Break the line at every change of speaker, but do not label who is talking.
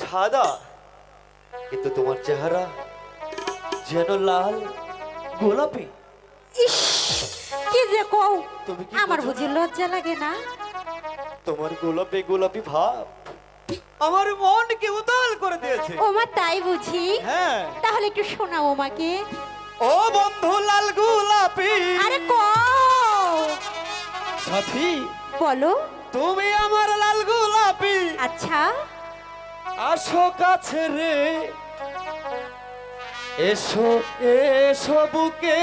সাদা কিন্তু তোমার চেহারা যেন লাল গোলাপি।
ইস কি যে কও
তুমি কি
আমার
বুঝি?
লজ্জা লাগে না।
তোমার গোলাপি গোলাপি ভাব আমার মনকে উদাল করে দিয়েছে।
ওমা তাই বুঝি?
হ্যাঁ।
তাহলে একটু শোনাও ওমাকে।
ও বন্ধু লাল গোলাপি।
আরে কও।
সাথী
বলো।
তুমি আমার লাল গোলাপি।
আচ্ছা।
আসো কাছে রে। এসো এসো বুকে।